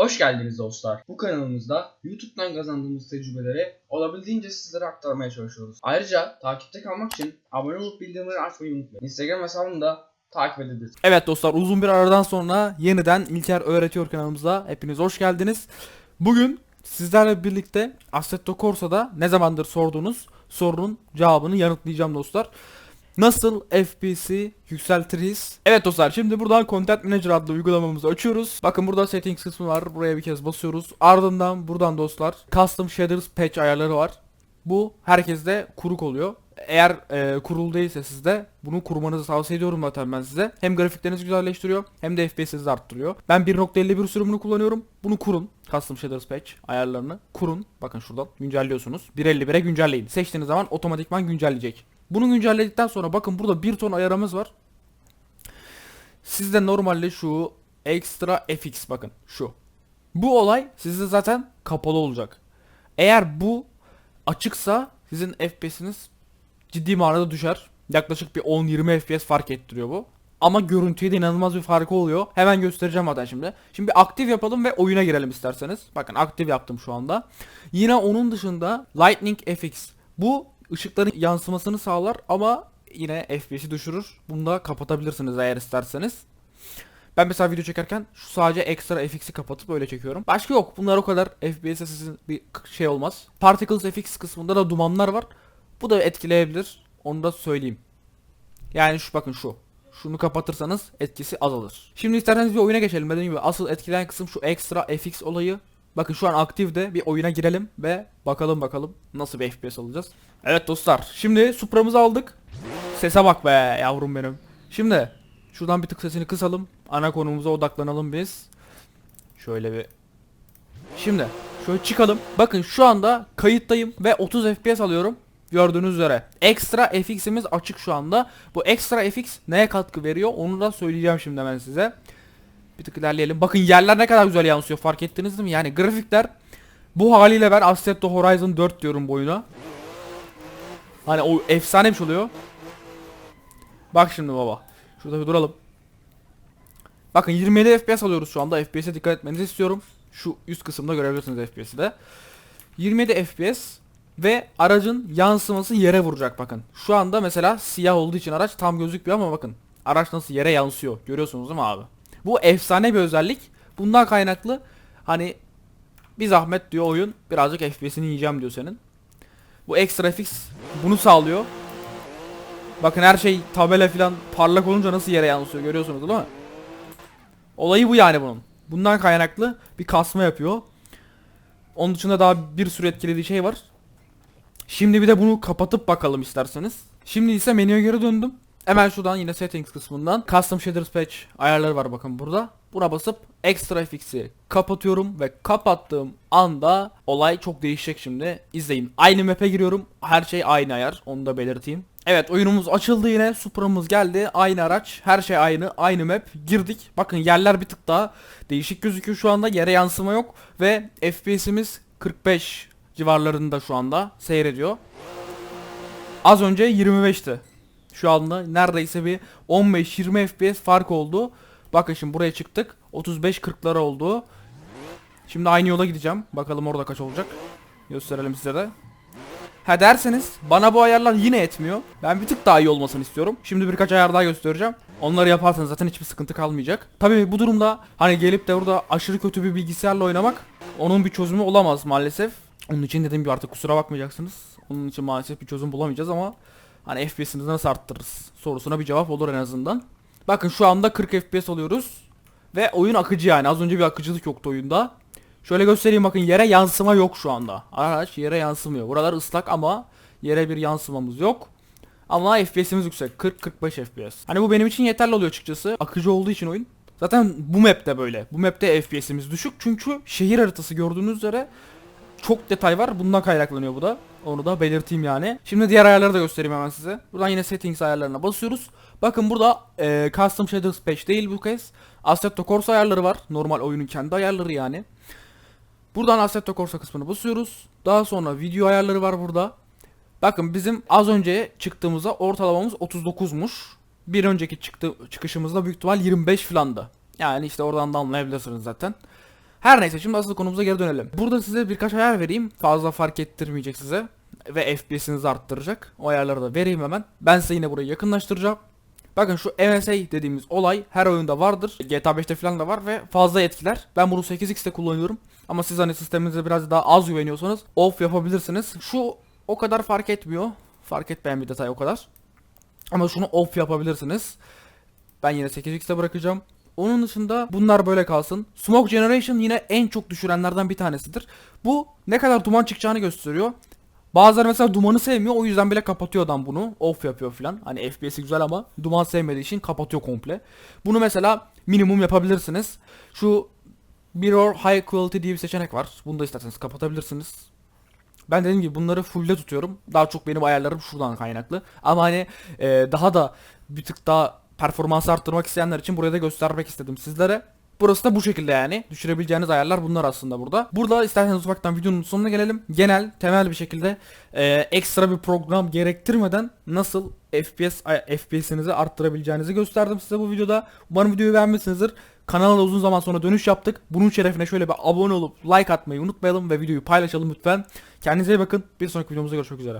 Hoş geldiniz dostlar. Bu kanalımızda YouTube'dan kazandığımız tecrübeleri olabildiğince sizlere aktarmaya çalışıyoruz. Ayrıca takipte kalmak için abone olup bildirimleri açmayı unutmayın. Instagram hesabını da takip edebilirsiniz. Evet dostlar uzun bir aradan sonra yeniden İlker Öğretiyor kanalımıza hepiniz hoş geldiniz. Bugün sizlerle birlikte Assetto Corsa'da ne zamandır sorduğunuz sorunun cevabını yanıtlayacağım dostlar. Nasıl FPS'i yükseltiriz? Evet dostlar şimdi buradan Content Manager adlı uygulamamızı açıyoruz. Bakın burada settings kısmı var. Buraya bir kez basıyoruz. Ardından buradan dostlar Custom Shaders Patch ayarları var. Bu herkeste kuruk oluyor. Eğer e, kurulu değilse sizde bunu kurmanızı tavsiye ediyorum zaten ben size. Hem grafiklerinizi güzelleştiriyor hem de FPS'inizi arttırıyor. Ben 1.51 sürümünü kullanıyorum. Bunu kurun. Custom Shaders Patch ayarlarını kurun. Bakın şuradan güncelliyorsunuz. 1.51'e güncelleyin. Seçtiğiniz zaman otomatikman güncelleyecek. Bunu güncelledikten sonra bakın burada bir ton ayarımız var. Sizde normalde şu Extra FX bakın şu. Bu olay sizde zaten kapalı olacak. Eğer bu açıksa sizin FPS'iniz ciddi manada düşer. Yaklaşık bir 10-20 FPS fark ettiriyor bu. Ama görüntüye de inanılmaz bir farkı oluyor. Hemen göstereceğim zaten şimdi. Şimdi bir aktif yapalım ve oyuna girelim isterseniz. Bakın aktif yaptım şu anda. Yine onun dışında Lightning FX. Bu ışıkların yansımasını sağlar ama yine FPS'i düşürür. Bunu da kapatabilirsiniz eğer isterseniz. Ben mesela video çekerken şu sadece ekstra FX'i kapatıp öyle çekiyorum. Başka yok. Bunlar o kadar FPS'e sizin bir şey olmaz. Particles FX kısmında da dumanlar var. Bu da etkileyebilir. Onu da söyleyeyim. Yani şu bakın şu. Şunu kapatırsanız etkisi azalır. Şimdi isterseniz bir oyuna geçelim. Dediğim gibi asıl etkileyen kısım şu ekstra FX olayı. Bakın şu an aktifde bir oyuna girelim ve bakalım bakalım nasıl bir FPS alacağız. Evet dostlar şimdi Supra'mızı aldık. Sese bak be yavrum benim. Şimdi şuradan bir tık sesini kısalım. Ana konumuza odaklanalım biz. Şöyle bir. Şimdi şöyle çıkalım. Bakın şu anda kayıttayım ve 30 FPS alıyorum. Gördüğünüz üzere. Ekstra FX'imiz açık şu anda. Bu ekstra FX neye katkı veriyor onu da söyleyeceğim şimdi ben size. Bir tık ilerleyelim. Bakın yerler ne kadar güzel yansıyor fark ettiniz mi? Yani grafikler bu haliyle ben Assetto Horizon 4 diyorum bu oyuna. Hani o efsane bir şey oluyor. Bak şimdi baba. Şurada bir duralım. Bakın 27 FPS alıyoruz şu anda. FPS'e dikkat etmenizi istiyorum. Şu üst kısımda görebilirsiniz FPS'i de. 27 FPS ve aracın yansıması yere vuracak bakın. Şu anda mesela siyah olduğu için araç tam gözükmüyor ama bakın. Araç nasıl yere yansıyor. Görüyorsunuz değil mi abi? Bu efsane bir özellik. Bundan kaynaklı hani bir zahmet diyor oyun birazcık FPS'ini yiyeceğim diyor senin. Bu ekstra FX bunu sağlıyor. Bakın her şey tabela falan parlak olunca nasıl yere yansıyor görüyorsunuz değil mi? Olayı bu yani bunun. Bundan kaynaklı bir kasma yapıyor. Onun dışında daha bir sürü etkilediği şey var. Şimdi bir de bunu kapatıp bakalım isterseniz. Şimdi ise menüye geri döndüm. Hemen şuradan yine settings kısmından custom shaders patch ayarları var bakın burada. Buna basıp extra fix'i kapatıyorum ve kapattığım anda olay çok değişecek şimdi. İzleyin. Aynı map'e giriyorum. Her şey aynı ayar. Onu da belirteyim. Evet oyunumuz açıldı yine. Supra'mız geldi. Aynı araç. Her şey aynı. Aynı map. Girdik. Bakın yerler bir tık daha değişik gözüküyor şu anda. Yere yansıma yok. Ve FPS'imiz 45 civarlarında şu anda seyrediyor. Az önce 25'ti. Şu anda neredeyse bir 15-20 FPS fark oldu. Bakın şimdi buraya çıktık. 35-40'lara oldu. Şimdi aynı yola gideceğim. Bakalım orada kaç olacak. Gösterelim size de. Ha derseniz bana bu ayarlar yine etmiyor. Ben bir tık daha iyi olmasını istiyorum. Şimdi birkaç ayar daha göstereceğim. Onları yaparsanız zaten hiçbir sıkıntı kalmayacak. Tabii bu durumda hani gelip de burada aşırı kötü bir bilgisayarla oynamak onun bir çözümü olamaz maalesef. Onun için dediğim gibi artık kusura bakmayacaksınız. Onun için maalesef bir çözüm bulamayacağız ama hani FPS'imizi nasıl arttırırız sorusuna bir cevap olur en azından. Bakın şu anda 40 FPS alıyoruz. Ve oyun akıcı yani. Az önce bir akıcılık yoktu oyunda. Şöyle göstereyim bakın yere yansıma yok şu anda. Araç yere yansımıyor. Buralar ıslak ama yere bir yansımamız yok. Ama FPS'imiz yüksek. 40-45 FPS. Hani bu benim için yeterli oluyor açıkçası. Akıcı olduğu için oyun. Zaten bu map'te böyle. Bu map'te FPS'imiz düşük. Çünkü şehir haritası gördüğünüz üzere çok detay var. Bundan kaynaklanıyor bu da. Onu da belirteyim yani. Şimdi diğer ayarları da göstereyim hemen size. Buradan yine settings ayarlarına basıyoruz. Bakın burada e, custom shaders patch değil bu kez. Assetto Corsa ayarları var. Normal oyunun kendi ayarları yani. Buradan Assetto Corsa kısmını basıyoruz. Daha sonra video ayarları var burada. Bakın bizim az önce çıktığımızda ortalamamız 39'muş. Bir önceki çıktı, çıkışımızda büyük ihtimal 25 filandı. Yani işte oradan da anlayabilirsiniz zaten. Her neyse şimdi asıl konumuza geri dönelim. Burada size birkaç ayar vereyim. Fazla fark ettirmeyecek size. Ve FPS'inizi arttıracak. O ayarları da vereyim hemen. Ben size yine burayı yakınlaştıracağım. Bakın şu MSA dediğimiz olay her oyunda vardır. GTA 5'te falan da var ve fazla etkiler. Ben bunu 8x'te kullanıyorum. Ama siz hani sisteminize biraz daha az güveniyorsanız off yapabilirsiniz. Şu o kadar fark etmiyor. Fark etmeyen bir detay o kadar. Ama şunu off yapabilirsiniz. Ben yine 8x'te bırakacağım. Onun dışında bunlar böyle kalsın. Smoke Generation yine en çok düşürenlerden bir tanesidir. Bu ne kadar duman çıkacağını gösteriyor. Bazıları mesela dumanı sevmiyor o yüzden bile kapatıyor adam bunu. Off yapıyor filan. Hani FPS'i güzel ama duman sevmediği için kapatıyor komple. Bunu mesela minimum yapabilirsiniz. Şu Mirror High Quality diye bir seçenek var. Bunu da isterseniz kapatabilirsiniz. Ben dediğim gibi bunları full'de tutuyorum. Daha çok benim ayarlarım şuradan kaynaklı. Ama hani e, daha da bir tık daha performansı arttırmak isteyenler için buraya da göstermek istedim sizlere. Burası da bu şekilde yani. Düşürebileceğiniz ayarlar bunlar aslında burada. Burada isterseniz ufaktan videonun sonuna gelelim. Genel, temel bir şekilde e, ekstra bir program gerektirmeden nasıl FPS FPS'inizi arttırabileceğinizi gösterdim size bu videoda. Umarım videoyu beğenmişsinizdir. Kanala da uzun zaman sonra dönüş yaptık. Bunun şerefine şöyle bir abone olup like atmayı unutmayalım ve videoyu paylaşalım lütfen. Kendinize iyi bakın. Bir sonraki videomuzda görüşmek üzere.